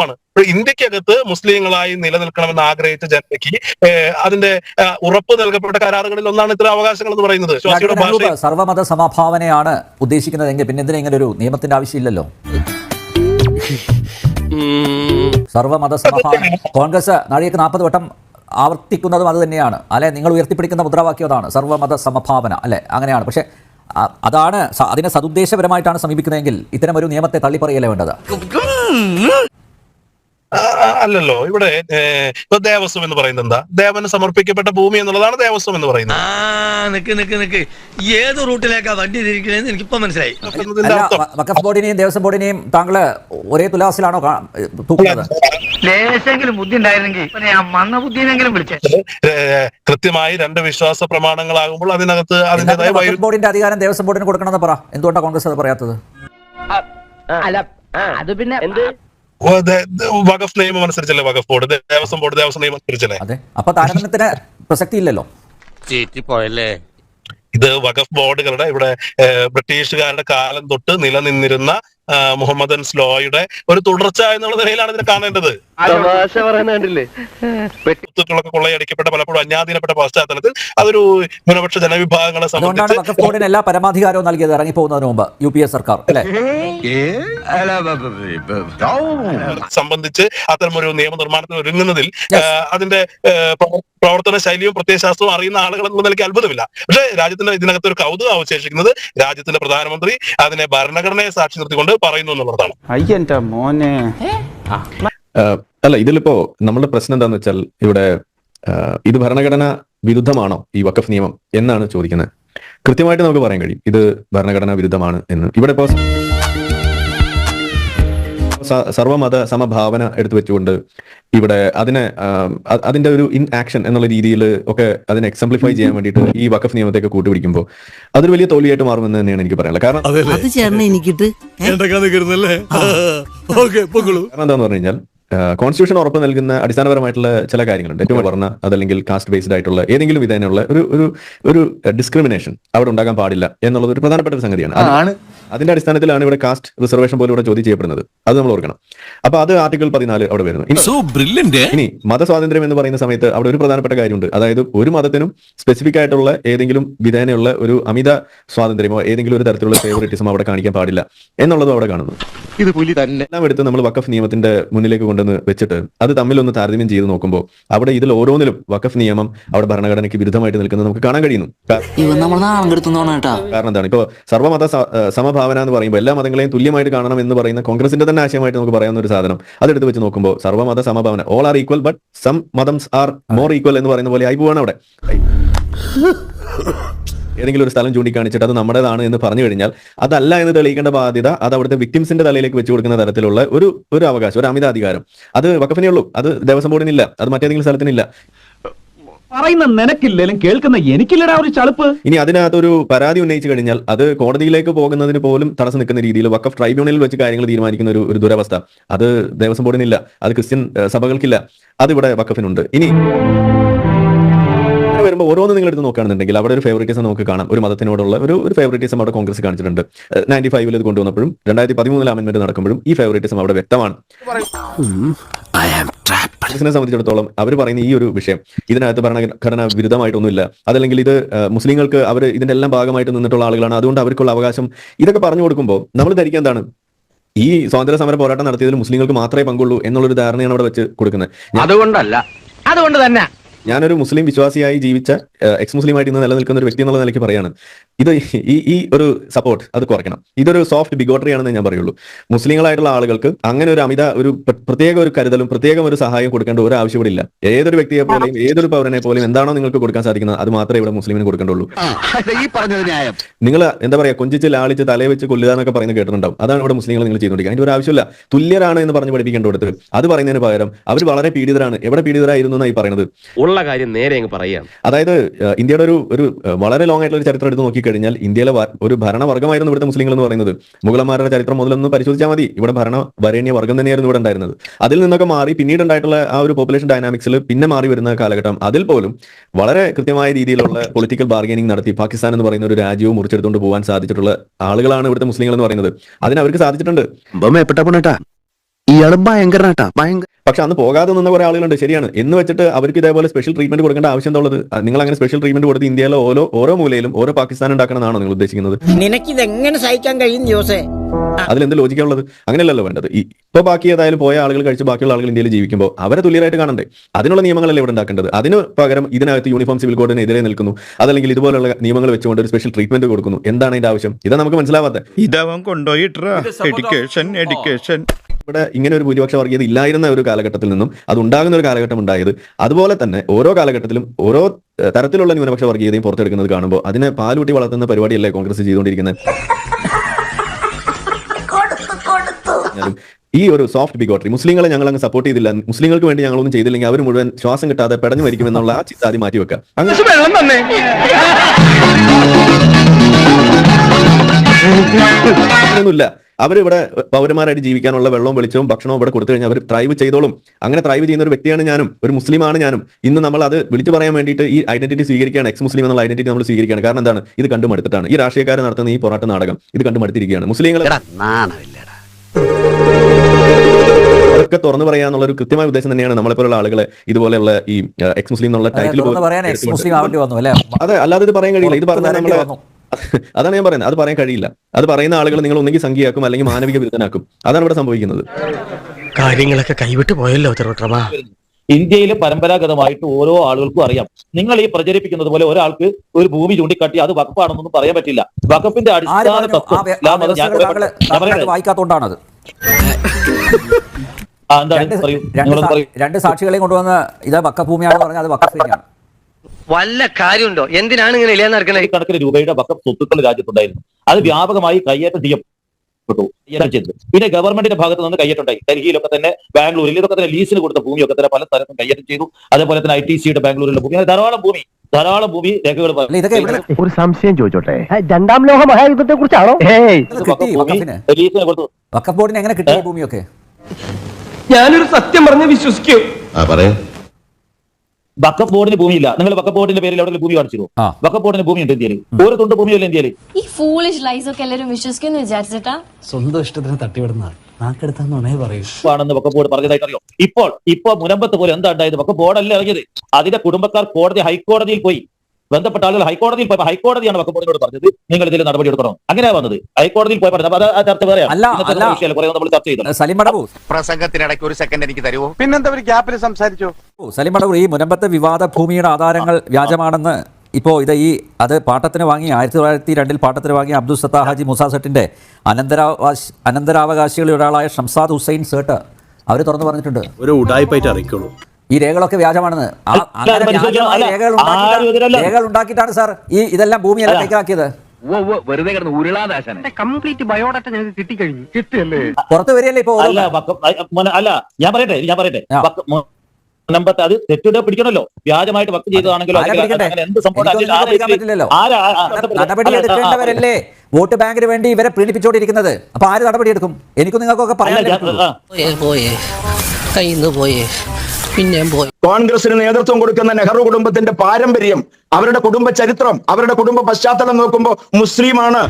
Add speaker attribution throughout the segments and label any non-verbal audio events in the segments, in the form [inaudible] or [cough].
Speaker 1: മാണ് ഇപ്പോൾ ഇന്ത്യക്കകത്ത് മുസ്ലിങ്ങളായി നിലനിൽക്കണമെന്ന് ആഗ്രഹിച്ച ജനതയ്ക്ക് അതിന്റെ ഉറപ്പ് നൽകപ്പെട്ട കരാറുകളിൽ ഒന്നാണ് ഇത്തരം അവകാശങ്ങൾ എന്ന് പറയുന്നത് സർവമത
Speaker 2: സമഭാവനയാണ് ഉദ്ദേശിക്കുന്നത് എങ്കിൽ ഉദ്ദേശിക്കുന്നതെങ്കിൽ പിന്നെ എന്തിനാ ഇങ്ങനെ ഒരു നിയമത്തിന്റെ ആവശ്യമില്ലല്ലോ? സർവമത സമഭാവന കോൺഗ്രസ് നാഴികക്ക് നാൽപ്പത് വട്ടം ആവർത്തിക്കുന്നതും അത് തന്നെയാണ്. അല്ലെ? നിങ്ങൾ ഉയർത്തിപ്പിടിക്കുന്ന മുദ്രാവാക്യം അതാണ് സർവമത സമഭാവന അല്ലെ? അങ്ങനെയാണ്. പക്ഷെ അതാണ് അതിനെ സതുദ്ദേശപരമായിട്ടാണ് സമീപിക്കുന്നതെങ്കിൽ ഇത്തരം ഒരു നിയമത്തെ തള്ളിപ്പറയല്ലേ വേണ്ടത്?
Speaker 1: അല്ലല്ലോ. ഇവിടെ ഇപ്പൊ ദേവസ്വം എന്ന് പറയുന്നത് എന്താ? ദേവന് സമർപ്പിക്കപ്പെട്ട ഭൂമി എന്നുള്ളതാണ് ദേവസ്വം എന്ന് പറയുന്നത്.
Speaker 3: ആ നിക്ക് നിക്ക് നിക്ക്. ഏത് റൂട്ടിലേക്കാ വണ്ടി തിരിക്കണേന്ന് എനിക്കിപ്പോ മനസ്സിലായി.
Speaker 2: വഖഫ് ബോർഡിനെയും ദേവസ്വം ബോർഡിനെയും താങ്കൾ ഒരേ തുലാസിലാണോ തൂക്കുന്നത്?
Speaker 4: ലേശെങ്കിലും ബുദ്ധി ഉണ്ടായിരുന്നെങ്കിൽ ഇപ്പൊ ഞാൻ മന്ന ബുദ്ധിനെങ്കിലും വിളിച്ചേ.
Speaker 1: കൃത്യമായി രണ്ട് വിശ്വാസ പ്രമാണങ്ങളാകുമ്പോൾ അതിനകത്ത് വൈ
Speaker 2: വഖഫ് ബോർഡിന്റെ അധികാരം ദേവസ്വം ബോർഡിന് കൊടുക്കണമെന്ന് പറ. എന്തുകൊണ്ടാണ് കോൺഗ്രസ് അത് പറയാത്തത്?
Speaker 4: അല്ല അത് പിന്നെ
Speaker 1: ദേ- വഖഫ് നിയമം അനുസരിച്ചല്ലേ വഖഫ് ബോർഡ്? ദേവസ്വം ബോർഡ് ദേവസ്വം നിയമം അനുസരിച്ചല്ലേ?
Speaker 2: അതെ. അപ്പൊ താരതമ്യത്തിന് പ്രസക്തി ഇല്ലല്ലോ
Speaker 3: പോയല്ലേ
Speaker 1: ഇത് വഖഫ് ബോർഡുകളുടെ ഇവിടെ ബ്രിട്ടീഷുകാരുടെ കാലം തൊട്ട് നിലനിന്നിരുന്ന ആ, സ്ലോയുടെ ലോയുടെ ഒരു തുടർച്ച എന്നുള്ള നിലയിലാണ് ഇതിനെ കാണേണ്ടത്. സ്വത്തുക്കളൊക്കെ കൊള്ളയടിക്കപ്പെട്ട പലപ്പോഴും അന്യാധീനപ്പെട്ട പശ്ചാത്തലത്തിൽ അതൊരു ന്യൂനപക്ഷ ജനവിഭാഗങ്ങളെ സംബന്ധിച്ച്
Speaker 2: എല്ലാ പരമാധികാരവും നൽകിയത് ഇറങ്ങിപ്പോകുന്നതിന് മുമ്പ് യു പി എ സർക്കാർ അല്ലെ?
Speaker 1: സംബന്ധിച്ച് അത്തരമൊരു നിയമനിർമ്മാണത്തിന് ഒരുങ്ങുന്നതിൽ അതിന്റെ പ്രവർത്തന ശൈലിയും പ്രത്യയശാസ്ത്രവും അറിയുന്ന ആളുകൾ എന്നുള്ള നിലയ്ക്ക് അത്ഭുതമില്ല. പക്ഷേ രാജ്യത്തിന്റെ ഇതിനകത്ത് ഒരു കൗതുകം അവശേഷിക്കുന്നത് രാജ്യത്തിന്റെ പ്രധാനമന്ത്രി അതിനെ ഭരണഘടനയെ സാക്ഷി നിർത്തിക്കൊണ്ട് പറയുന്നു എന്നുള്ളതാണ്
Speaker 5: അയ്യന്റെ മോനെ.
Speaker 6: അല്ല ഇതിലിപ്പോ നമ്മുടെ പ്രശ്നം എന്താന്ന് വെച്ചാൽ ഇവിടെ ഇത് ഭരണഘടന വിരുദ്ധമാണോ ഈ വഖഫ് നിയമം എന്നാണ് ചോദിക്കുന്നത്. കൃത്യമായിട്ട് നമുക്ക് പറയാൻ കഴിയും. ഇത് ഭരണഘടനാ വിരുദ്ധമാണ് എന്ന്. ഇവിടെ ഇപ്പോ സ- സർവമത സമഭാവന എടുത്തു വെച്ചുകൊണ്ട് ഇവിടെ അതിനെ അതിന്റെ ഒരു ഇൻ ആക്ഷൻ എന്നുള്ള രീതിയിൽ ഒക്കെ അതിനെ എക്സംപ്ലിഫൈ ചെയ്യാൻ വേണ്ടിയിട്ട് ഈ വഖഫ് നിയമത്തെയൊക്കെ കൂട്ടുപിടിക്കുമ്പോൾ അതൊരു വലിയ തോൽവിയായിട്ട് മാറുമെന്ന് തന്നെയാണ് എനിക്ക് പറയാനുള്ളത്. കാരണം
Speaker 7: അത് ചേർന്ന് എനിക്കിട്ട് [laughs]
Speaker 6: കാരണം എന്താന്ന് പറഞ്ഞു കഴിഞ്ഞാൽ കോൺസ്റ്റിറ്റ്യൂഷൻ ഉറപ്പ് നൽകുന്ന അടിസ്ഥാനപരമായിട്ടുള്ള ചില കാര്യങ്ങളുണ്ട്. ഏറ്റവും പറഞ്ഞ അതല്ലെങ്കിൽ കാസ്റ്റ് ബേസ്ഡ് ആയിട്ടുള്ള ഏതെങ്കിലും വിധേനയുള്ള ഒരു ഒരു ഒരു ഡിസ്ക്രിമിനേഷൻ അവിടെ ഉണ്ടാകാൻ പാടില്ല എന്നുള്ളത് ഒരു പ്രധാനപ്പെട്ട ഒരു സംഗതിയാണ്. അതിന്റെ അടിസ്ഥാനത്തിലാണ് ഇവിടെ കാസ്റ്റ് റിസർവേഷൻ പോലും ഇവിടെ ചോദ്യം ചെയ്യപ്പെടുന്നത്. അത് നമ്മൾ ഓർക്കണം. അപ്പൊ അത് ആർട്ടിക്കിൾ പതിനാല് അവിടെ വരുന്നു. ഇനി
Speaker 7: സോ ബ്രില്യന്റ്
Speaker 6: ഇനി മതസ്വാതന്ത്ര്യം എന്ന് പറയുന്ന സമയത്ത് അവിടെ ഒരു പ്രധാനപ്പെട്ട കാര്യമുണ്ട്. അതായത് ഒരു മതത്തിനും സ്പെസിഫിക് ആയിട്ടുള്ള ഏതെങ്കിലും വിധേനയുള്ള ഒരു അമിത സ്വാതന്ത്ര്യമോ ഏതെങ്കിലും ഒരു തരത്തിലുള്ള ഫേവറിറ്റിസം അവിടെ കാണിക്കാൻ പാടില്ല എന്നുള്ളതും അവിടെ കാണുന്നു.
Speaker 8: ഇത് പുലി തന്നെ.
Speaker 6: എല്ലാം എടുത്ത് നമ്മൾ വഖഫ് നിയമത്തിന്റെ മുന്നിലേക്ക് കൊണ്ടുവന്ന് വെച്ചിട്ട് അത് തമ്മിലൊന്ന് താരതമ്യം ചെയ്ത് നോക്കുമ്പോൾ അവിടെ ഇതിൽ ഓരോന്നിലും വഖഫ് നിയമം അവിടെ ഭരണഘടനയ്ക്ക് വിരുദ്ധമായിട്ട് നിൽക്കുന്നത് നമുക്ക് കാണാൻ കഴിയുന്നു. കാരണം എന്താണ്? ഇപ്പോൾ സർവമത സമഭാവന എന്ന് പറയുമ്പോൾ എല്ലാ മതങ്ങളെയും തുല്യമായിട്ട് കാണണം എന്ന് പറയുന്ന കോൺഗ്രസിന്റെ തന്നെ ആശയമായിട്ട് നമുക്ക് പറയാവുന്ന ഒരു സാധനം. അതെടുത്ത് വെച്ച് നോക്കുമ്പോൾ സർവമത സമഭാവന all are equal but some മതംസ് are more equal എന്ന് പറയുന്ന പോലെ ആയി പോവാണ് അവിടെ. ഏതെങ്കിലും ഒരു സ്ഥലം ചൂണ്ടിക്കാണിച്ചിട്ട് അത് നമ്മുടേതാണ് എന്ന് പറഞ്ഞു കഴിഞ്ഞാൽ അതല്ല എന്ന് തെളിയിക്കേണ്ട ബാധ്യത അത് അവിടുത്തെ വിക്ടിംസിന്റെ തലയിലേക്ക് വെച്ചു കൊടുക്കുന്ന തരത്തിലുള്ള ഒരു ഒരു അവകാശം ഒരു അമിതാധികാരം. അത് വക്കഫിനേ ഉള്ളൂ അത് ദേവസ്വം ബോർഡിനില്ല. അത് മറ്റേതെങ്കിലും സ്ഥലത്തിനില്ല.
Speaker 5: പറയുന്ന നിനക്കില്ലേലും കേൾക്കുന്ന എനിക്കില്ലടാ ഒരു ചളുപ്പ്.
Speaker 6: ഇനി അതിനകത്തൊരു പരാതി ഉന്നയിച്ചു കഴിഞ്ഞാൽ അത് കോടതിയിലേക്ക് പോകുന്നതിന് പോലും തടസ്സം നിൽക്കുന്ന രീതിയിൽ വക്കഫ് ട്രൈബ്യൂണലിൽ വെച്ച് കാര്യങ്ങൾ തീരുമാനിക്കുന്ന ഒരു ഒരു ദുരവസ്ഥ. അത് ദേവസ്വം ബോർഡിനില്ല. അത് ക്രിസ്ത്യൻ സഭകൾക്കില്ല. അതിവിടെ വക്കഫിനുണ്ട് ഇനി അങ്ങനെ വരുമ്പോൾ ഓരോന്ന് നിങ്ങൾ എടുത്ത് നോക്കുകയാണെന്നുണ്ടെങ്കിൽ അവിടെ ഒരു ഫേവറിറ്റിസം നമുക്ക് കാണാം. ഒരു മതത്തിനോടുള്ള ഒരു ഒരു ഫേവറിറ്റിസം അവിടെ കോൺഗ്രസ് കാണിച്ചിട്ടുണ്ട്. നയന്റി ഫൈവിൽ ഇത് കൊണ്ടുവന്നപ്പോഴും രണ്ടായിരത്തി പതിമൂന്നിൽ അമെന്റ്മെന്റ് നടക്കുമ്പോഴും ഈ ഫേവറിറ്റിസം അവിടെ വ്യക്തമാണ്. കോൺഗ്രസിനെ സംബന്ധിച്ചിടത്തോളം അവർ പറയുന്ന ഈ ഒരു വിഷയം ഇതിനകത്ത് ഭരണഘടന വിരുദ്ധമായിട്ടൊന്നുമില്ല. അതല്ലെങ്കിൽ ഇത് മുസ്ലിങ്ങൾക്ക് അവർ ഇതിന്റെ എല്ലാം ഭാഗമായിട്ട് നിന്നിട്ടുള്ള ആളുകളാണ്. അതുകൊണ്ട് അവർക്കുള്ള അവകാശം ഇതൊക്കെ പറഞ്ഞു കൊടുക്കുമ്പോൾ നമ്മൾ ധരിക്കാൻ എന്താണ്? ഈ സ്വാതന്ത്ര്യ സമര പോരാട്ടം നടത്തിയതിൽ മുസ്ലിങ്ങൾക്ക് മാത്രമേ പങ്കുള്ളൂ എന്നുള്ളൊരു ധാരണയാണ് അവിടെ വെച്ച് കൊടുക്കുന്നത്.
Speaker 8: അതുകൊണ്ടല്ല.
Speaker 4: അതുകൊണ്ട് തന്നെ.
Speaker 6: ഞാനൊരു മുസ്ലിം വിശ്വാസിയായി ജീവിച്ച എക്സ് മുസ്ലിം ആയിട്ട് ഇന്ന് നിലനിൽക്കുന്ന ഒരു വ്യക്തി എന്നുള്ള നിലയ്ക്ക് പറയാണ്. ഇത് ഈ ഈ ഒരു സപ്പോർട്ട് അത് കുറയ്ക്കണം. ഇതൊരു സോഫ്റ്റ് ബിഗോട്ടറി ആണെന്ന് ഞാൻ പറയുള്ളൂ. മുസ്ലിങ്ങളായിട്ടുള്ള ആളുകൾക്ക് അങ്ങനെ ഒരു അമിത ഒരു പ്രത്യേക ഒരു കരുതലും പ്രത്യേകം ഒരു സഹായം കൊടുക്കേണ്ട ഒരു ആവശ്യമില്ല ഏതൊരു വ്യക്തിയെ പോലെയും ഏതൊരു പൗരനെ പോലെയും എന്താണോ നിങ്ങൾക്ക് കൊടുക്കാൻ സാധിക്കുന്നത് അത് മാത്രമേ ഇവിടെ മുസ്ലിമിന് കൊടുക്കേണ്ടുള്ളൂ. നിങ്ങൾ എന്താ പറയാ കൊഞ്ചിച്ച് ലാളിച്ച് തലയെ വെച്ച് കൊല്ലുക എന്നൊക്കെ പറയുന്നത് കേട്ടിട്ടുണ്ടാവും. അതാണ് ഇവിടെ മുസ്ലിങ്ങൾ നിങ്ങൾ ചെയ്തുകൊണ്ടിരിക്കുക അതിന്റെ ഒരു ആവശ്യമില്ല. തുല്യരാണ് എന്ന് പറഞ്ഞ് പഠിപ്പിക്കേണ്ടടുത്ത്. അത് പറയുന്നതിന് പകരം അവർ വളരെ പീഡിതരാണ്. എവിടെ പീഡിതരായിരുന്നു എന്നായി പറയുന്നത്?
Speaker 8: ഉള്ള കാര്യം നേരെ പറയാം
Speaker 6: അതായത് ഇന്ത്യയുടെ ഒരു ഒരു വളരെ ലോങ് ആയിട്ടുള്ള ഒരു ചരിത്രം എടുത്ത് നോക്കിക്കഴിഞ്ഞാൽ ഇന്ത്യയിലെ ഒരു ഭരണവർഗമായിരുന്നു ഇവിടുത്തെ മുസ്ലിങ്ങൾ എന്ന് പറയുന്നത്. മുഗളന്മാരുടെ ചരിത്രം മുതലൊന്ന് പരിശോധിച്ചാൽ മതി. ഇവിടെ ഭരണ വരേണ്യ വർഗം തന്നെയായിരുന്നു ഇവിടെ ഉണ്ടായിരുന്നത്. അതിൽ നിന്നൊക്കെ മാറി പിന്നീട് ഉണ്ടായിട്ടുള്ള ആ ഒരു പോപ്പുലേഷൻ ഡൈനാമിക്സിൽ പിന്നെ മാറി വരുന്ന കാലഘട്ടം. അതിൽ പോലും വളരെ കൃത്യമായ രീതിയിലുള്ള പൊളിറ്റിക്കൽ ബാർഗനിങ് നടത്തി പാകിസ്ഥാൻ എന്ന് പറയുന്ന ഒരു രാജ്യവും മുറിച്ചെടുത്തുകൊണ്ട് പോകാൻ സാധിച്ചിട്ടുള്ള ആളുകളാണ് ഇവിടുത്തെ മുസ്ലിങ്ങൾ എന്ന് പറയുന്നത്. അതിന് അവർക്ക് സാധിച്ചിട്ടുണ്ട്.
Speaker 9: ഇയാൾ ഭയങ്കരനാട്ടാ ഭയങ്കര
Speaker 6: പക്ഷെ അന്ന് പോകാതെ നിന്ന കുറെ ആളുകളുണ്ട്. ശരിയാണ്. എന്ന് വെച്ചിട്ട് അവർക്ക് ഇതേപോലെ സ്പെഷ്യൽ ട്രീറ്റ്മെന്റ് കൊടുക്കേണ്ട ആവശ്യം എന്നുള്ളത് നിങ്ങൾ അങ്ങനെ സ്പെഷ്യൽ ട്രീറ്റ്മെന്റ് കൊടുത്ത് ഇന്ത്യയിലെ ഓരോ ഓരോ മൂലയിലും ഓരോ പാകിസ്ഥാൻ ഉണ്ടാക്കണമെന്നാണോ നിങ്ങൾ ഉദ്ദേശിക്കുന്നത്?
Speaker 10: നിനക്കിത് എങ്ങനെ സഹിക്കാൻ കഴിയും ജോസേ?
Speaker 6: അതിലെന്ത് ലോജിക്കുള്ളത് അങ്ങനെയല്ലല്ലോ വേണ്ടത്. ഇപ്പൊ ബാക്കി ഏതായാലും പോയ ആളുകൾ കഴിച്ച് ബാക്കിയുള്ള ആളുകൾ ഇന്ത്യയിൽ ജീവിക്കുമ്പോൾ അവരെ തുല്യരായിട്ട് കാണണ്ടേ? അതിനുള്ള നിയമങ്ങളല്ലേ ഇവിടെ ഉണ്ടാക്കേണ്ടത്? അതിന് പകരം ഇതിനകത്ത് യൂണിഫോം സിവിൽ കോഡിനെതിരെ നിൽക്കുന്നു. അതല്ലെങ്കിൽ ഇതുപോലുള്ള നിയമങ്ങൾ വെച്ചുകൊണ്ട് ഒരു സ്പെഷ്യൽ ട്രീറ്റ്മെന്റ് കൊടുക്കുന്നു. എന്താണ് അതിന്റെ ആവശ്യം? ഇതാ നമുക്ക് മനസ്സിലാവാത്ത.
Speaker 11: ഇതവൻ കൊണ്ടുപോയിട്ടാ എഡ്യൂക്കേഷൻ എഡ്യൂക്കേഷൻ
Speaker 6: ഇവിടെ ഇങ്ങനെ ഒരു ഭൂരിപക്ഷ വർഗീയത ഇല്ലായിരുന്ന ഒരു കാലഘട്ടത്തിൽ നിന്നും അത് ഉണ്ടാകുന്ന ഒരു കാലഘട്ടം ഉണ്ടായത് അതുപോലെ തന്നെ ഓരോ കാലഘട്ടത്തിലും ഓരോ തരത്തിലുള്ള ന്യൂനപക്ഷ വർഗീയതയും പുറത്തെടുക്കുന്നത് കാണുമ്പോൾ അതിനെ പാലൂട്ടി വളർത്തുന്ന പരിപാടിയല്ലേ കോൺഗ്രസ് ചെയ്തുകൊണ്ടിരിക്കുന്നത്? ഈ ഒരു സോഫ്റ്റ് ബിഗോട്ടറി മുസ്ലിങ്ങളെ ഞങ്ങൾ അങ്ങ് സപ്പോർട്ട് ചെയ്തില്ല മുസ്ലിങ്ങൾക്ക് വേണ്ടി ഞങ്ങളൊന്നും ചെയ്തില്ലെങ്കിൽ അവർ മുഴുവൻ ശ്വാസം കിട്ടാതെ പെടഞ്ഞു മരിക്കുമെന്നുള്ള ആ ചിന്ത ആദ്യം മാറ്റി വെക്കുക. അങ്ങനെ
Speaker 4: വെള്ളം തന്നെ
Speaker 6: അങ്ങനെയൊന്നുമില്ല. അവരിവിടെ പൗരന്മാരായിട്ട് ജീവിക്കാനുള്ള വെള്ളവും വെളിച്ചവും ഭക്ഷണവും ഇവിടെ കൊടുത്തു കഴിഞ്ഞാൽ അവർ ത്രൈവ് ചെയ്തോളും. അങ്ങനെ ത്രൈവ് ചെയ്യുന്ന ഒരു വ്യക്തിയാണ് ഞാനും ഒരു മുസ്ലിമാണ് ഞാനും. ഇന്ന് നമ്മൾ അത് വിളിച്ചു പറയാൻ വേണ്ടിയിട്ട് ഈ ഐഡന്റിറ്റി സ്വീകരിക്കുകയാണ് എക്സ് മുസ്ലിം എന്നുള്ള ഐഡന്റിറ്റി നമ്മൾ സ്വീകരിക്കുകയാണ്. കാരണം എന്താണ്? ഇത് കണ്ടു മടുത്തിട്ടാണ് ഈ രാഷ്ട്രീയക്കാർ നടത്തുന്ന ഈ പോരാട്ട നാടകം ഇത് കണ്ടു മടുത്തിരിക്കുകയാണ് മുസ്ലിങ്ങൾ ഒക്കെ തുറന്നു പറയാന്നുള്ള ഒരു കൃത്യമായ ഉദ്ദേശം തന്നെയാണ് നമ്മളെപ്പോലുള്ള ആളുകളെ ഇതുപോലെയുള്ള ഈ എക്സ് മുസ്ലിം എന്നുള്ള ടൈറ്റിൽ
Speaker 2: തുറന്ന് പറയാൻ എക്സ് മുസ്ലിം ആവേണ്ടി വന്നു അല്ലേ?
Speaker 6: അതെ അല്ലാതെ ഇത് പറയാൻ കഴിയില്ല. ഇത് പറഞ്ഞാൽ നമ്മളെ. അതാണ് ഞാൻ പറയുന്നത്. അത് പറയാൻ കഴിയില്ല. അത് പറയുന്ന ആളുകൾ നിങ്ങൾ ഒന്നെങ്കിൽ സംഖ്യയാക്കും അല്ലെങ്കിൽ മാനവിക വിരുദ്ധനാക്കും. അതാണ് ഇവിടെ സംഭവിക്കുന്നത്.
Speaker 12: കാര്യങ്ങളൊക്കെ കൈവിട്ട് പോയല്ലോ ഇന്ത്യയിലെ
Speaker 5: ഇന്ത്യയിൽ പരമ്പരാഗതമായിട്ട് ഓരോ ആളുകൾക്കും അറിയാം. നിങ്ങൾ ഈ പ്രചരിപ്പിക്കുന്നത് പോലെ ഒരാൾക്ക് ഒരു ഭൂമി ചൂണ്ടിക്കാട്ടി അത് വകുപ്പാണെന്നൊന്നും പറയാൻ പറ്റില്ല. വകുപ്പിന്റെ അടിസ്ഥാന തത്വം
Speaker 2: വായിക്കാത്തോണ്ടാണത് രണ്ട് സാക്ഷികളെയും കൊണ്ടുവന്ന് ഇത് വക്കഭൂമിയാണെന്ന് പറഞ്ഞാൽ അത് വക്കഫ് തന്നെയാണ്
Speaker 4: വല്ല കാര്യമുണ്ടോ? എന്തിനാണ് ഇങ്ങനെ ഇല്ലാന്ന്
Speaker 5: കണക്കിന് രൂപയുടെ വക്കം സ്വത്തുക്കൾ രാജ്യത്തുണ്ടായിരുന്നു. അത് വ്യാപകമായി കയ്യേറ്റം ചെയ്യപ്പെട്ടു കയ്യേറ്റം ചെയ്തത് പിന്നെ ഗവൺമെന്റിന്റെ ഭാഗത്ത് നിന്ന് കയ്യേറ്റുണ്ടായി ഡൽഹിയിലൊക്കെ തന്നെ ബാംഗ്ലൂരിൽ ഇതൊക്കെ തന്നെ ലീസിന് കൊടുത്ത ഭൂമിയൊക്കെ തന്നെ പല സ്ഥലത്തും കയ്യേറ്റം ചെയ്തു. അതേപോലെ തന്നെ ഐ ടി സിയുടെ ബാംഗ്ലൂരിലെ ഭൂമി. ധാരാളം ഭൂമി ധാരാളം ഭൂമി രേഖകൾ
Speaker 2: അല്ല ഇതൊക്കെ എവിടെ
Speaker 9: ഒരു സംശയം ചോദിച്ചോട്ടെ?
Speaker 4: രണ്ടാം ലോക മഹായുദ്ധത്തെ കുറിച്ചാണോ?
Speaker 2: വക്കഫ് ബോർഡിന് എങ്ങനെ ഭൂമിയൊക്കെ?
Speaker 4: ഞാനൊരു സത്യം പറഞ്ഞ് വിശ്വസിക്കൂ.
Speaker 5: വക്കഫ് ബോർഡിന് ഭൂമിയില്ല. നിങ്ങൾ വക്കഫ് ബോർഡിന്റെ പേരിൽ എവിടെ ഭൂമി
Speaker 2: കാണിച്ചു.
Speaker 5: വക്കഫ് ബോർഡിന് ഭൂമിയുണ്ട് ഇന്ത്യയിൽ ഒരു തുണ്ട് ഭൂമിയല്ല ഇന്ത്യയിൽ
Speaker 10: ഈ ഫൂളിഷ് ലൈസ് ഒക്കെ എല്ലാവരും വിശ്വസിക്കുന്നു വിചാരിച്ചിട്ടാ?
Speaker 7: സ്വന്തം ഇഷ്ടത്തിന് തട്ടിവിടുന്ന നാക്കെടുത്താന്നുണേ പറയൂ.
Speaker 5: ആണെന്ന് വക്കഫ് ബോർഡ് പറഞ്ഞതായിട്ട് അറിയോ ഇപ്പോൾ ഇപ്പൊ മുനമ്പത്ത് പോലെ എന്താ ഉണ്ടായത്? വക്കഫ് ബോർഡല്ല ഇറങ്ങിയത് അതിന്റെ കുടുംബക്കാർ കോടതി ഹൈക്കോടതിയിൽ പോയി. ബന്ധപ്പെട്ട ആളുകൾ ഹൈക്കോടതിയിൽ പോയപ്പോൾ ഹൈക്കോടതിയാണ് വക്കഫ് ബോർഡിനോട് പറഞ്ഞത് നിങ്ങൾ ഇതിൽ നടപടി എടുക്കണം. അങ്ങനെയാ വന്നത്. ഹൈക്കോടതിയിൽ പോയി പറഞ്ഞത്. അത് ചർച്ച
Speaker 2: സലിം മടവൂർ
Speaker 9: പ്രസംഗത്തിനിടയ്ക്ക് ഒരു സെക്കൻഡ് എനിക്ക് തരുമോ
Speaker 11: പിന്നെന്താ ഒരു ഗ്യാപ്പിൽ സംസാരിച്ചോ?
Speaker 2: സലിം മടവൂർ ഈ മുനമ്പത്തെ വിവാദ ഭൂമിയുടെ ആധാരങ്ങൾ വ്യാജമാണെന്ന് ഇപ്പോ ഇത് ഈ അത് പാട്ടത്തിന് വാങ്ങി ആയിരത്തി തൊള്ളായിരത്തി രണ്ടിൽ പാട്ടത്തിന് വാങ്ങിയ അബ്ദുൽ സത്താഹാജി മുസാ സെട്ടിന്റെ അനന്തരാവകാശ അനന്തരാവകാശികളിൽ ഒരാളായ ഷംസാദ് ഹുസൈൻ സേട്ട് അവർ തുറന്നു പറഞ്ഞിട്ടുണ്ട്.
Speaker 11: ഒരു ഉടായ്പായിട്ട് അറിയിക്കോളൂ
Speaker 2: ഈ രേഖകളൊക്കെ വ്യാജമാണെന്ന് രേഖകൾ. ഉണ്ടാക്കിയിട്ടാണ് സാർ ഈ ഇതെല്ലാം ഭൂമിയെല്ലാം. കൈക്കലാക്കിയത്
Speaker 9: വെറുതെ കിടന്ന് ഉരുളാദാശനെ
Speaker 4: കംപ്ലീറ്റ് ബയോഡാറ്റ ഞങ്ങൾക്ക് കിട്ടിക്കഴിഞ്ഞു കിട്ടിയല്ലേ
Speaker 2: പുറത്ത് വരികയല്ലേ ഇപ്പൊ
Speaker 5: അല്ല അല്ല ഞാൻ പറയട്ടെ ഞാൻ പറയട്ടെ മുനമ്പത്ത് അത് തെറ്റിട്ട് പിടിക്കണല്ലോ വ്യാജമായിട്ട് വർക്ക് ചെയ്തതാണെങ്കിലോ എന്ത് സംഭവം
Speaker 2: എനിക്കൊന്നും
Speaker 5: ആരെ
Speaker 2: പിടിക്കാൻ
Speaker 5: ഇതിൽ-
Speaker 2: പറ്റില്ലല്ലോ.
Speaker 5: ആരാ- ആ- ആ-
Speaker 2: നടപടി
Speaker 5: അല്ല, ആ- ആ-
Speaker 2: എടുക്കേണ്ടവരല്ലേ വോട്ട് ബാങ്കിന് വേണ്ടി ഇവരെ പ്രീണിപ്പിച്ചുകൊണ്ടിരിക്കുന്നത് അപ്പൊ ആര് നടപടി എടുക്കും എനിക്കും നിങ്ങൾക്കൊക്കെ പറയാൻ.
Speaker 7: പോയേ കയ്യിൽ നിന്ന് പോയേ പിന്നെയും പോയി.
Speaker 8: കോൺഗ്രസിന് നേതൃത്വം കൊടുക്കുന്ന നെഹ്റു കുടുംബത്തിന്റെ പാരമ്പര്യം അവരുടെ കുടുംബ ചരിത്രം അവരുടെ കുടുംബ പശ്ചാത്തലം നോക്കുമ്പോൾ മുസ്ലിമാണ്.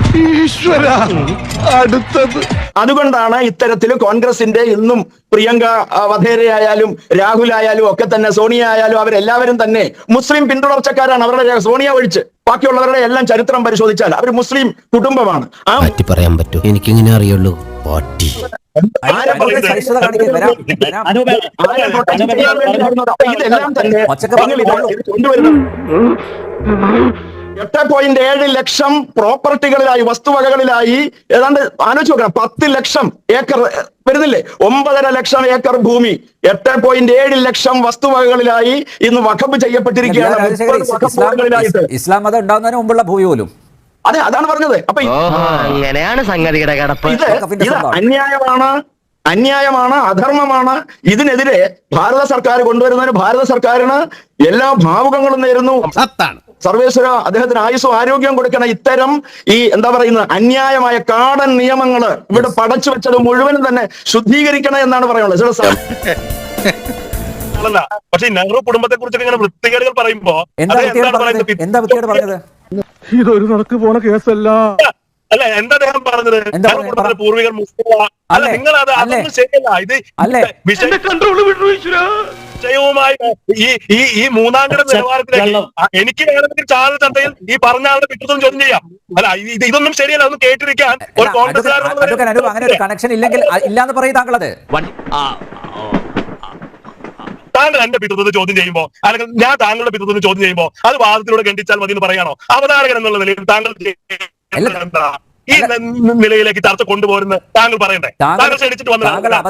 Speaker 8: അതുകൊണ്ടാണ് ഇത്തരത്തിൽ കോൺഗ്രസിന്റെ ഇന്നും പ്രിയങ്ക വധേരയായാലും രാഹുൽ ആയാലും ഒക്കെ തന്നെ സോണിയ ആയാലും അവരെല്ലാവരും തന്നെ മുസ്ലിം പിന്തുടർച്ചക്കാരാണ്. അവരുടെ സോണിയ ഒഴിച്ച് ബാക്കിയുള്ളവരുടെ എല്ലാം ചരിത്രം പരിശോധിച്ചാൽ അവർ മുസ്ലിം കുടുംബമാണ്. ആ
Speaker 7: പറ്റി പറയാൻ പറ്റൂ. എനിക്കിങ്ങനെ അറിയുള്ളൂ. പാട്ടി
Speaker 8: കൊണ്ടുവരുന്നത് എട്ട് പോയിന്റ് ഏഴ് ലക്ഷം പ്രോപ്പർട്ടികളിലായി വസ്തുവകകളിലായി. ഏതാണ്ട് ആലോചിച്ച് നോക്കണം. പത്ത് ലക്ഷം ഏക്കർ വരുന്നില്ലേ? ഒമ്പതര ലക്ഷം ഏക്കർ ഭൂമി. എട്ട് പോയിന്റ് ഏഴ് ലക്ഷം വസ്തുവകകളിലായി ഇന്ന് വഖബ് ചെയ്യപ്പെട്ടിരിക്കുകയാണ്.
Speaker 2: ഇസ്ലാം മതം ഉണ്ടാകുന്നതിന് മുമ്പുള്ള ഭൂമി പോലും.
Speaker 8: അതെ അതാണ് പറഞ്ഞത്. അപ്പൊ എങ്ങനെയാണ്
Speaker 4: അങ്ങനെയാണ് സംഗതിയുടെ കിടപ്പ്.
Speaker 8: ഇത് ഇത് അന്യായമാണ്. അന്യായമാണ് അധർമ്മമാണ്. ഇതിനെതിരെ ഭാരത സർക്കാർ കൊണ്ടുവരുന്നതിന് ഭാരത സർക്കാരിന് എല്ലാ ഭാവുകങ്ങളും നേരുന്നു. സർവേശ്വര അദ്ദേഹത്തിന് ആയുസ്സും ആരോഗ്യം കൊടുക്കണ ഇത്തരം ഈ എന്താ പറയുന്നത് അന്യായമായ കാടൻ നിയമങ്ങൾ ഇവിടെ പടച്ചു വെച്ചത് മുഴുവനും തന്നെ ശുദ്ധീകരിക്കണം എന്നാണ് പറയുന്നത്. ചില
Speaker 1: പക്ഷെ നെഹ്റു കുടുംബത്തെ കുറിച്ചൊക്കെ ഇങ്ങനെ വൃത്തികേടുകൾ പറയുമ്പോ
Speaker 2: എന്താ
Speaker 1: വൃത്തികേട്
Speaker 2: പറഞ്ഞത്?
Speaker 11: ഇതൊരു നടക്ക് പോണ കേസല്ല.
Speaker 1: അല്ല എന്താ അദ്ദേഹം പറഞ്ഞത്? പൂർവികർ മുസ്ലിം അല്ല നിങ്ങൾ അത് അതൊന്നും ശരിയല്ല. ഇത്
Speaker 2: അല്ലേ?
Speaker 1: വിഷയ- വിഷയവുമായി ഈ ഈ ഈ മൂന്നാംകിട നിലവാരത്തിലേക്ക്
Speaker 5: വെള്ളം.
Speaker 1: എനിക്ക് വേണമെങ്കിൽ ചാനൽ ചർച്ചയിൽ ഈ പറഞ്ഞ ആളുടെ പിറ്റത്തും ചോദ്യം ചെയ്യാം. അല്ല ഇത് ഇതൊന്നും ശരിയല്ല ഒന്നും കേട്ടിരിക്കാൻ ഒരു
Speaker 2: അല്ല,
Speaker 1: കോൺഗ്രസ്സുകാരൻ
Speaker 2: അങ്ങനെ ഒരു കണക്ഷൻ ഇല്ലെങ്കിൽ ഇല്ലാന്ന് പറയും താങ്കളത്.
Speaker 1: താങ്കൾ എന്റെ പിതൃത്വത്തെ ചോദ്യം ചെയ്യുമ്പോൾ അല്ലെങ്കിൽ ഞാൻ താങ്കളുടെ പിതൃത്വത്തെ ചോദ്യം ചെയ്യുമ്പോൾ അത് വാദത്തിലൂടെ ഖണ്ഡിച്ചാൽ മതി എന്ന് പറയാണോ? അവതാരകൻ എന്നുള്ള നിലയിൽ താങ്കൾ എന്താ? ഈ നിലയിലേക്ക് ചർച്ച കൊണ്ടുപോരുന്ന താങ്കൾ പറയണ്ടേ?
Speaker 2: താങ്കൾ
Speaker 1: ക്ഷണിച്ചിട്ട്
Speaker 2: വല്ലതും ഞാൻ.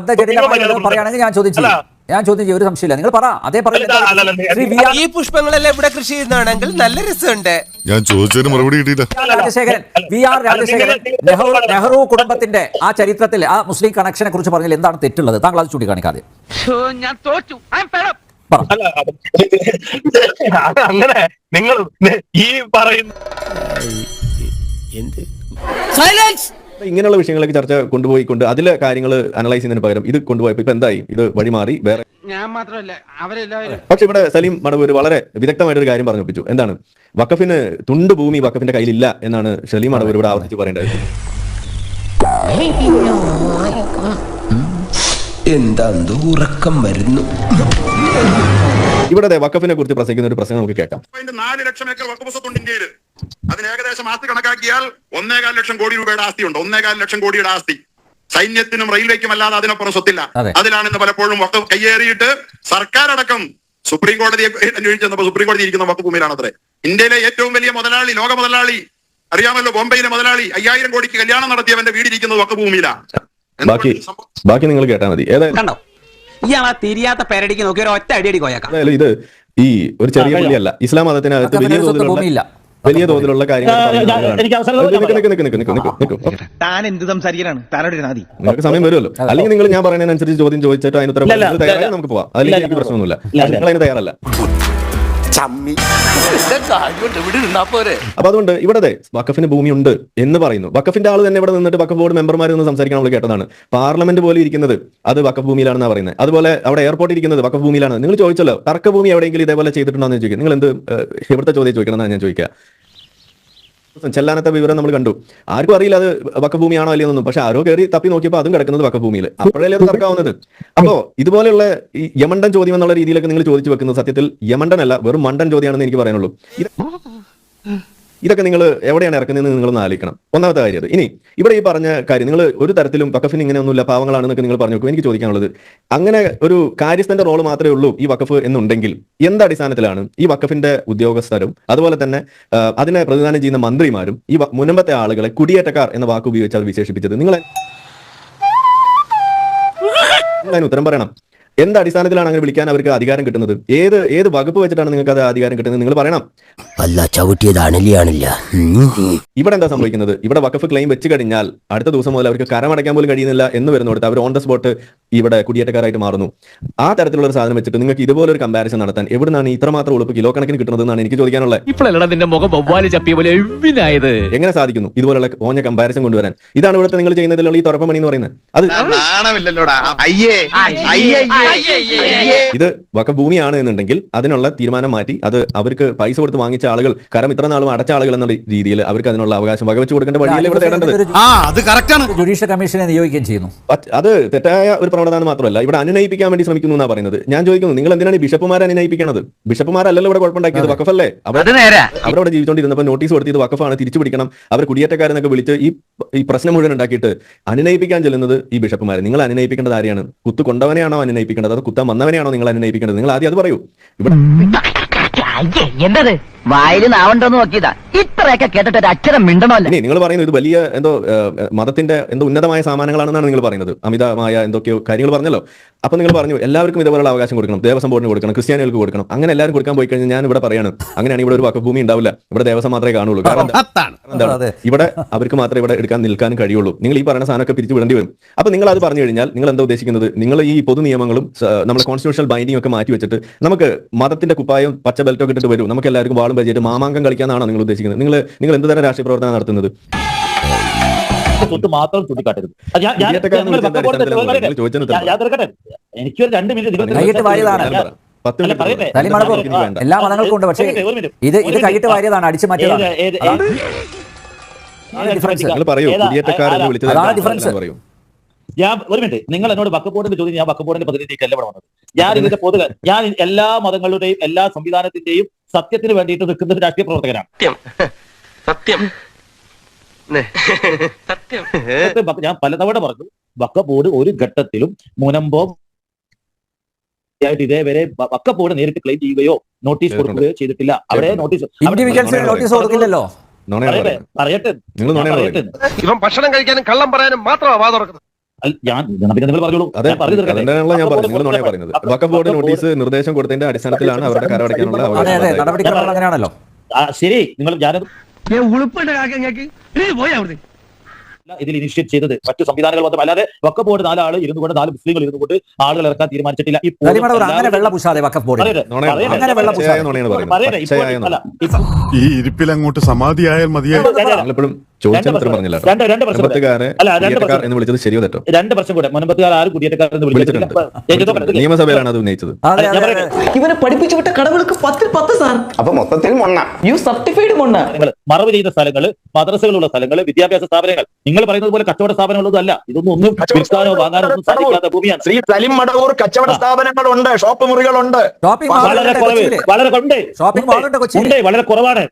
Speaker 2: ചെയ്യും ഞാൻ ചോദ്യം ചെയ്യും ഒരു സംശയമില്ല. നിങ്ങൾ പറ. അതേ
Speaker 1: അല്ല, അല്ല, അല്ല,
Speaker 2: ശ്രീ വി ആർ
Speaker 7: ഈ പുഷ്പങ്ങളെല്ലാം ഇവിടെ കൃഷി ചെയ്യുന്നതാണെങ്കിൽ നല്ല രസമുണ്ട്.
Speaker 13: ഞാൻ ചോദിച്ചതിന് മറുപടി കിട്ടിയില്ല.
Speaker 2: രാജശേഖരൻ വി ആർ രാജശേഖരൻ നെഹ്റു നെഹ്റു കുടുംബത്തിന്റെ ആ ചരിത്രത്തിൽ ആ മുസ്ലിം കണക്ഷനെ കുറിച്ച് പറഞ്ഞാൽ എന്താണ് തെറ്റുള്ളത്? താങ്കൾ അത് ചൂണ്ടിക്കാണിക്കാതെ.
Speaker 4: ഞാൻ തോറ്റു.
Speaker 1: അങ്ങനെ നിങ്ങൾ ഈ പറയുന്ന
Speaker 7: സൈലൻസ്
Speaker 6: ഇങ്ങനെയുള്ള വിഷയങ്ങളൊക്കെ ചർച്ച കൊണ്ടുപോയിക്കൊണ്ട് അതിലെ കാര്യങ്ങൾ അനലൈസ് ചെയ്യുന്നതിന് പകരം ഇത് കൊണ്ടുപോയപ്പോൾ ഇപ്പൊ എന്തായി? ഇത് വഴിമാറി വേറെ
Speaker 4: ഞാൻ മാത്രമല്ല അവരെല്ലാവരും
Speaker 6: പക്ഷെ ഇവിടെ സലീം മടവൂർ വളരെ വിദഗ്ധമായിട്ടൊരു കാര്യം പറഞ്ഞു ഒപ്പിച്ചു എന്താണ്? വക്കഫിന് തുണ്ട് ഭൂമി വക്കഫിന്റെ കയ്യിലില്ല എന്നാണ് സലീം മടവൂർ ഇവിടെ ആവർത്തിച്ച് പറയേണ്ടത്.
Speaker 7: എന്താ ഉറക്കം വരുന്നു?
Speaker 6: ഇവിടെ വക്കഫിനെ കുറിച്ച് പ്രസംഗിക്കുന്ന ഒരു പ്രസംഗം നമുക്ക് കേൾക്കാം.
Speaker 13: നാല് ലക്ഷം ഏക്കർ വകുപ്പുണ്ട് ഇന്ത്യയിൽ അതിന് ഏകദേശം ആസ്തി കണക്കാക്കിയാൽ ഒന്നേകാൽ ലക്ഷം കോടി രൂപയുടെ ആസ്തിയുണ്ട് ഒന്നേകാൽ ലക്ഷം കോടിയുടെ ആസ്തി. സൈന്യത്തിനും റെയിൽവേക്കും അല്ലാതെ അതിനപ്പുറം സ്വത്തില്ല.
Speaker 2: അതെ.
Speaker 13: അതിലാണ് ഇന്ന് പലപ്പോഴും വക്കഫ് കയ്യേറിയിട്ട് സർക്കാർ അടക്കം സുപ്രീം കോടതിയെ അന്വേഷിച്ച് ചെന്നപ്പോൾ സുപ്രീം കോടതി ഇരിക്കുന്ന വക്കഫ് ഭൂമിയിലാണ് അത്രേ ഇന്ത്യയിലെ ഏറ്റവും വലിയ മുതലാളി ലോക മുതലാളി അറിയാമല്ലോ ബോംബെയിലെ മുതലാളി അയ്യായിരം കോടിക്ക് കല്യാണം നടത്തിയവന്റെ വീടിരിക്കുന്നത് വക്കഫ് ഭൂമിയിലാണ്
Speaker 6: ബാക്കി ബാക്കി നിങ്ങൾ കേട്ടാൽ മതി. ഏതായാലും
Speaker 7: ഇയാളാ തിരിയാത്ത പേരടിക്ക് നോക്കി ഒരു ഒറ്റ അടിയടി കോയക്കാം.
Speaker 6: ഏതായാലും ഇത് ഈ ഒരു ചെറിയ പള്ളിയല്ല. ഇസ്ലാം മതത്തിനകത്ത് വലിയ തോതിലുള്ള
Speaker 2: ഭൂമിയില്ല.
Speaker 6: വലിയ തോതിലുള്ള കാര്യങ്ങൾ.
Speaker 11: താൻ എന്ത് സംസാരിക്കാനാണ് താനോട് നാദി
Speaker 6: നിങ്ങൾക്ക് സമയം വരുമല്ലോ. അല്ലെങ്കിൽ നിങ്ങൾ ഞാൻ പറയുന്നതിനനുസരിച്ച് ചോദ്യം ചോദിച്ചിട്ട് അതിന് ഉത്തരം തയ്യാറായി നമുക്ക് പോവാം. അല്ലെങ്കിൽ എനിക്ക് പ്രശ്നമൊന്നുമില്ല. നിങ്ങൾ അതിന് തയ്യാറല്ല.
Speaker 7: ചമ്മി. ഇവിടെ നിന്നാ പോരെ.
Speaker 6: അപ്പൊ അതുകൊണ്ട് ഇവിടെ ദേ വക്കഫിന് ഭൂമി ഉണ്ട് എന്ന് പറയുന്നു. വക്കഫിന്റെ ആൾ തന്നെ ഇവിടെ നിന്നിട്ട് വക്കഫ് ബോർഡ് മെമ്പർമാർ നിന്ന് സംസാരിക്കാൻ നമ്മൾ കേട്ടതാണ്. പാർലമെന്റ് പോലെ ഇരിക്കുന്നത് അത് വക്കഫ് ഭൂമിയിലാണെന്ന് പറയുന്നത്. അതുപോലെ അവിടെ എയർപോർട്ട് ഇരിക്കുന്നത് വക്കഫ് ഭൂമിയിലാണ്. നിങ്ങൾ ചോദിച്ചല്ലോ തർക്ക ഭൂമി എവിടെയെങ്കിലും ഇതേപോലെ ചെയ്തിട്ടുണ്ടോ എന്ന് ചോദിക്കുക നിങ്ങൾ എന്ത് ഇവിടുത്തെ ചോദ്യം ചോദിക്കണം എന്നാണ് ഞാൻ ചോദിക്കുക. ചെല്ലാനത്തെ വിവരം നമ്മൾ കണ്ടു. ആർക്കും അറിയില്ല അത് വക്കഭൂമിയാണോ അല്ലെന്നൊന്നും പക്ഷെ ആരോ കയറി തപ്പി നോക്കിയപ്പോൾ അതും കിടക്കുന്നത് വക്കഭൂമിയിൽ അപ്പോഴല്ലേ അത് തർക്കാവുന്നത് അപ്പോ ഇതുപോലെയുള്ള ഈ യമണ്ടൻ ചോദ്യം എന്നുള്ള രീതിയിലൊക്കെ നിങ്ങൾ ചോദിച്ചു വെക്കുന്നത് സത്യത്തിൽ യമണ്ടൻ അല്ല വെറും മണ്ടൻ ചോദ്യമാണെന്ന് എനിക്ക് പറയാനുള്ളൂ. ഇതൊക്കെ നിങ്ങൾ എവിടെയാണ് ഇറക്കുന്നതെന്ന് നിങ്ങളൊന്ന് ആലോചിക്കണം. ഒന്നാമത്തെ കാര്യം അത്. ഇനി ഇവിടെ ഈ പറഞ്ഞ കാര്യം നിങ്ങൾ ഒരു തരത്തിലും വക്കഫിന് ഇങ്ങനെയൊന്നുമില്ല പാവങ്ങളാണെന്നൊക്കെ നിങ്ങൾ പറഞ്ഞു നോക്കും എനിക്ക് ചോദിക്കാനുള്ളത് അങ്ങനെ ഒരു കാര്യസ്ഥന്റെ റോൾ മാത്രമേ ഉള്ളൂ ഈ വക്കഫ് എന്നുണ്ടെങ്കിൽ എന്ത് അടിസ്ഥാനത്തിലാണ് ഈ വക്കഫിന്റെ ഉദ്യോഗസ്ഥരും അതുപോലെ തന്നെ അതിനെ പ്രതിദാനം ചെയ്യുന്ന മന്ത്രിമാരും ഈ മുനമ്പത്തെ ആളുകളെ കുടിയേറ്റക്കാർ എന്ന വാക്ക് ഉപയോഗിച്ച് അത് വിശേഷിപ്പിച്ചത്. നിങ്ങൾ ഉത്തരം പറയണം. എന്ത് അടിസ്ഥാനത്തിലാണ് അങ്ങനെ വിളിക്കാൻ അവർക്ക് അധികാരം കിട്ടുന്നത്? ഏത് ഏത് വകുപ്പ് വെച്ചിട്ടാണ് നിങ്ങൾക്ക് അത് അധികാരം കിട്ടുന്നത്? നിങ്ങൾ പറയണം.
Speaker 7: അല്ല ചവിട്ടിയതാണില്ല അണലിയാണില്ല.
Speaker 6: ഇവിടെ എന്താ സംഭവിക്കുന്നത്? ഇവിടെ വക്കഫ് ക്ലെയിം വെച്ച് കഴിഞ്ഞാൽ അടുത്ത ദിവസം മുതൽ അവർക്ക് കരമടയ്ക്കാൻ പോലും കഴിയുന്നില്ല എന്ന് വരുന്നിടത്ത് അവർ ഓൺ ദ സ്പോട്ട് ഇവിടെ കുടിയേറ്റക്കാരായിട്ട് മാറുന്നു. ആ തരത്തിലുള്ള ഒരു സാധനം വെച്ചിട്ട് നിങ്ങൾക്ക് ഇതുപോലെ ഒരു കമ്പാരിസൺ നടത്താൻ എവിടുന്നാണ് ഇത്രമാത്രം ഉളുപ്പ് കിലോ കണക്കിന് കിട്ടുന്നത് എന്നാണ് എനിക്ക് ചോദിക്കാനുള്ളത്.
Speaker 8: ഇപ്പോഴല്ലടാ നിന്റെ മുഖം വവ്വാൽ ചപ്പിയ പോലെ എവിനായത്?
Speaker 6: എങ്ങനെ സാധിക്കുന്നു? ഇതുപോലുള്ള ഓഞ്ഞ കമ്പാരിസൺ കൊണ്ടുവരാൻ. ഇതാണ് ഇവിടുത്തെ നിങ്ങൾ ചെയ്യുന്നതിലുള്ള ഈ തുറപ്പമണി എന്ന് പറയുന്നത്. അത്
Speaker 8: നാണമില്ലല്ലോടാ. അയ്യേ അയ്യേ
Speaker 6: ഇത് വക ഭൂമിയാണ് എന്നുണ്ടെങ്കിൽ അതിനുള്ള തീരുമാനം മാറ്റി അത് അവർക്ക് പൈസ കൊടുത്ത് വാങ്ങിച്ച ആളുകൾ കരം ഇത്ര നാളും അടച്ച ആളുകൾ എന്നുള്ള രീതിയിൽ അവർക്ക് അതിനുള്ള അവകാശം വകവെച്ച് കൊടുക്കേണ്ട വഴിയല്ലേ ഇവിടെ തേടേണ്ടത്?
Speaker 11: ആ അത് കറക്റ്റ് ആണ്.
Speaker 2: ജുഡീഷ്യൽ കമ്മീഷനെ നിയോഗിക്കുകയും ചെയ്യുന്നു.
Speaker 6: അത് തെറ്റായ ഒരു പ്രവണത മാത്രമല്ല ഇവിടെ അനുനയിപ്പിക്കാൻ വേണ്ടി ശ്രമിക്കുന്നു എന്നാ പറയുന്നത്. ഞാൻ ചോദിക്കുന്നു നിങ്ങൾ എന്തിനാണ് ഈ ബിഷപ്പുമാരെ അനുനയിപ്പിക്കണത്? ബിഷപ്പുമാരല്ലല്ലോ ഇവിടെ കുഴപ്പമുണ്ടാക്കിയത് വക്കഫല്ലേ അവരവിടെ ജീവിച്ചുകൊണ്ടിരുന്നപ്പോൾ നോട്ടീസ് കൊടുത്തത് വക്കഫാണ് തിരിച്ചു പിടിക്കണം. അവർ കുടിയേറ്റക്കാരെന്നൊക്കെ വിളിച്ച് ഈ ഈ പ്രശ്നം മുഴുവൻ ഉണ്ടാക്കിയിട്ട് അനുനയിപ്പിക്കാൻ ചെല്ലുന്നത് ഈ ബിഷപ്പുമാരെ. നിങ്ങൾ അനുനയിപ്പിക്കേണ്ടത് ആരെയാണ്? കുത്തു കൊണ്ടവനെയാണോ അനുനയിപ്പിക്കേണ്ടത്? അത് കുത്താൻ വന്നവനെയാണോ നിങ്ങൾ അനുനയിപ്പിക്കേണ്ടത്? നിങ്ങൾ ആദ്യം അത് പറയൂ. ഇവിടെ
Speaker 4: എന്തത്? വായിൽ നാവണ്ടോന്ന് നോക്കിയതാ. ഇത്രയൊക്കെ കേട്ടിട്ട് ഒരു അക്ഷരം മിണ്ടണമല്ല.
Speaker 6: ഇനി നിങ്ങൾ പറയുന്നത് ഇത് വലിയ എന്തോ ഏഹ്, മതത്തിന്റെ എന്തോ ഉന്നതമായ സാമാനങ്ങളാണെന്നാണ് നിങ്ങൾ പറയുന്നത്. അമിതമായ എന്തൊക്കെയോ കാര്യങ്ങൾ പറഞ്ഞല്ലോ. അപ്പൊ നിങ്ങൾ പറഞ്ഞു എല്ലാവർക്കും ഇതുപോലുള്ള അവകാശം കൊടുക്കണം. ദേവസ്വം ബോർഡിന് കൊടുക്കണം ക്രിസ്ത്യാനികൾക്ക് കൊടുക്കണം. അങ്ങനെ എല്ലാവരും കൊടുക്കാൻ പോയി കഴിഞ്ഞാൽ ഞാൻ ഇവിടെ പറയാണ് അങ്ങനെയാണ് ഇവിടെ ഒരു വക്കഭൂമി ഉണ്ടാവില്ല. ഇവിടെ ദേവസ്വം മാത്രമേ കാണുള്ളൂ കാരണം എന്താ?
Speaker 11: അത്താണ്
Speaker 6: എന്താണ്?
Speaker 2: അതെ.
Speaker 6: ഇവിടെ അവർക്ക് മാത്രമേ ഇവിടെ എടുക്കാൻ നിൽക്കാൻ കഴിയുള്ളൂ. നിങ്ങൾ ഈ പറയുന്ന സാധനമൊക്കെ പിരിച്ചു വിടേണ്ടി വരും. അപ്പൊ നിങ്ങൾ അത് പറഞ്ഞു കഴിഞ്ഞാൽ നിങ്ങൾ എന്താ ഉദ്ദേശിക്കുന്നത്? നിങ്ങൾ ഈ പൊതു നിയമങ്ങളും സ- നമ്മുടെ കോൺസ്റ്റിറ്റ്യൂഷണൽ ബൈൻഡിംഗ് ഒക്കെ മാറ്റി വെച്ചിട്ട് നമുക്ക് മതത്തിന്റെ കുപ്പായം പച്ച ബെൽറ്റൊക്കെ ഇട്ടിട്ട് വരും. നമുക്ക് എല്ലാവർക്കും വാളും പരിചയമായിട്ട് മാമാങ്കം കളിക്കാനാണോ നിങ്ങൾ ഉദ്ദേശിക്കുന്നത്? നിങ്ങൾ നിങ്ങൾ എന്ത് തരം രാഷ്ട്രീയ പ്രവർത്തനം നടത്തുന്നത്?
Speaker 5: തൊട്ട് മാത്രം ചൂണ്ടിക്കാട്ടരുത്. ഞാൻ- തീർക്കട്ടെ എനിക്കൊരു രണ്ട് മിനിറ്റ്
Speaker 2: എല്ലാ മതങ്ങൾക്കും ഉണ്ട്. പക്ഷേ. ഇത് ഇത്. കൈയിട്ട് വാരിയതാണ് അടിച്ചു മാറ്റിയതാണ്.
Speaker 5: ഡിഫറൻസ്.
Speaker 2: അതാണ്.
Speaker 5: ഏതാ ഞാൻ ഒരു മിനിറ്റ്. നിങ്ങൾ എന്നോട് വക്കപ്പോടിന്റെ ചോദ്യം ഞാൻ വക്കപ്പോടിന്റെ പ്രതിനിധിക്കല്ല അല്ല വന്നത്. ഞാൻ ഇതിന്റെ പൊതു ഞാൻ എല്ലാ മതങ്ങളുടെയും എല്ലാ സംവിധാനത്തിന്റെയും സത്യത്തിന് വേണ്ടിയിട്ട് നിൽക്കുന്ന ഒരു രാഷ്ട്രീയ പ്രവർത്തകനാണ്.
Speaker 3: സത്യം. സത്യം.
Speaker 5: ഞാൻ പലതവണ പറഞ്ഞു വക്കബോർഡ് ഒരു ഘട്ടത്തിലും മുനമ്പോ ആയിട്ട് ഇതേവരെ വ- നേരിട്ട് ക്ലെയിം ചെയ്യുകയോ നോട്ടീസ് കൊടുക്കുകയോ ചെയ്തിട്ടില്ല. അവിടെ നോട്ടീസ്
Speaker 2: നോട്ടീസ് കൊടുക്കില്ലല്ലോ.
Speaker 5: പറയട്ടെ പറയട്ടെ.
Speaker 6: നിങ്ങൾ
Speaker 5: പറയട്ടെ.
Speaker 3: ഇവൻ ഭക്ഷണം കഴിക്കാനും കള്ളം പറയാനും മാത്രമാണ് വാ തുറക്കുന്നത്
Speaker 5: അല്ല, ഞാൻ എന്നാ പിന്നെ പറഞ്ഞോളൂ.
Speaker 6: അതെ
Speaker 5: പറഞ്ഞു തീർക്കട്ടെ.
Speaker 6: ഞാൻ
Speaker 5: വക്കഫ്
Speaker 6: നിങ്ങൾ നോണയാണ്
Speaker 5: ബോർഡ്
Speaker 6: നോട്ടീസ് നിർദ്ദേശം കൊടുത്തതിന്റെ അടിസ്ഥാനത്തിലാണ് അവരുടെ കരമടയ്ക്കാനുള്ള
Speaker 5: ശരി നിങ്ങൾ ഞാനത് ഇതിൽ ഇനിഷ്യേറ്റ് ചെയ്തത് മറ്റു സംവിധാനങ്ങൾ അല്ലാതെ വക്കഫ് ബോർഡ് നാലാൾ ഇരുന്നു കൊണ്ട് നാല് മുസ്ലിങ്ങൾ ഇരുന്നു കൊണ്ട് ആളുകൾ ഇറക്കാൻ തീരുമാനിച്ചിട്ടില്ല.
Speaker 11: ഈ ഇരിപ്പിൽ അങ്ങോട്ട് സമാധിയായാൽ മതിയായി.
Speaker 5: രണ്ട് രണ്ട് പ്രശ്നം അല്ല, രണ്ട്
Speaker 6: കുടിയേറ്റക്കാർ
Speaker 5: പ്രശ്നം.
Speaker 6: എന്ന് വിളിച്ചത് ശരിയോ തെറ്റോ?
Speaker 5: രണ്ട് പ്രശ്നം കൂടെ. മുൻപത്തുകാർ ആരും കുടിയേറ്റക്കാരെന്ന് വിളിച്ചിട്ടില്ല.
Speaker 6: വിളിച്ചിട്ടുണ്ട്.
Speaker 5: ഏ, ഇതൊക്കെ
Speaker 6: നിയമസഭയിലാണ് അത് ഉന്നയിച്ചത്.
Speaker 7: ഇവനെ പഠിപ്പിച്ചു വിട്ട പത്തിൽ പത്ത് സാർ.
Speaker 8: അപ്പൊ മൊത്തത്തിൽ മൊണ്ണ.
Speaker 7: U certified മൊണ്ണ.
Speaker 5: മറവ് ചെയ്ത സ്ഥലങ്ങൾ മദ്രസകളുള്ള സ്ഥലങ്ങൾ വിദ്യാഭ്യാസ സ്ഥാപനങ്ങൾ. നിങ്ങൾ പറയുന്നത് പോലെ കച്ചവട സ്ഥാപനങ്ങളൊന്നും അല്ല. ഇതൊന്നും ഒന്നും വിൽക്കാനോ വാങ്ങാനോ ഒന്നും സാധിക്കാത്ത ഭൂമിയാണ്.
Speaker 8: ശ്രീ സലിം മടവൂർ കച്ചവട സ്ഥാപനങ്ങളുണ്ട് ഷോപ്പ് മുറികളുണ്ട്.
Speaker 2: ഷോപ്പിംഗ്
Speaker 5: വളരെ കുറവ്. വളരെ ഉണ്ട്.
Speaker 2: ഷോപ്പിംഗ് മാൾ ഉണ്ട്.
Speaker 5: ഉണ്ട്. വളരെ കുറവാണ്.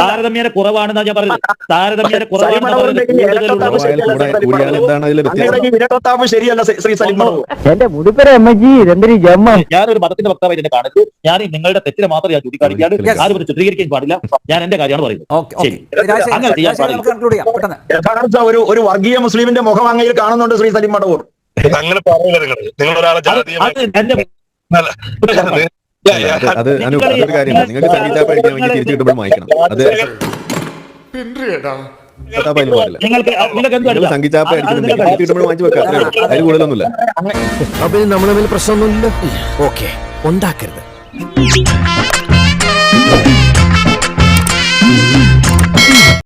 Speaker 5: താരതമ്യേന കുറവാണെന്നാ ഞാൻ പറഞ്ഞത്. താരതമ്യേന
Speaker 4: എന്റെ മുടിപ്പര അമ്മജി ജമ്മ?
Speaker 5: ഞാനൊരു മതത്തിന്റെ വക്താവായി തന്നെ കാണരുത്. ഞാൻ നിങ്ങളുടെ തെറ്റിനെ മാത്രം ഞാൻ ചൂണ്ടിക്കാണിക്കാണ്. ആരും ഒരു ചിത്രീകരിക്കാൻ പാടില്ല. ഞാൻ എന്റെ കാര്യമാണ് പറയുന്നത്. അങ്ങനെ
Speaker 8: ഒരു ഒരു വർഗീയ മുസ്ലിമിന്റെ മുഖം അങ്ങയിൽ കാണുന്നുണ്ട് ശ്രീ സലിം മടവൂർ
Speaker 1: അങ്ങനെ പറയില്ല നിങ്ങൾ. നിങ്ങൾ ഒരാളെ
Speaker 5: അത്
Speaker 1: ജാതീയമായി
Speaker 5: അത്
Speaker 6: അതൊരു കാര്യമാണ്. നിങ്ങൾക്ക് തിരിച്ചു കിട്ടുമ്പോൾ വായിക്കണം അത്
Speaker 5: നിങ്ങൾക്ക് എന്ത്
Speaker 6: നിങ്ങൾ തിരിച്ചു കിട്ടുമ്പോൾ
Speaker 7: അപ്പൊ നമ്മൾ തമ്മിൽ പ്രശ്നമൊന്നുമില്ല? ഓക്കെ. ഉണ്ടാക്കരുത്.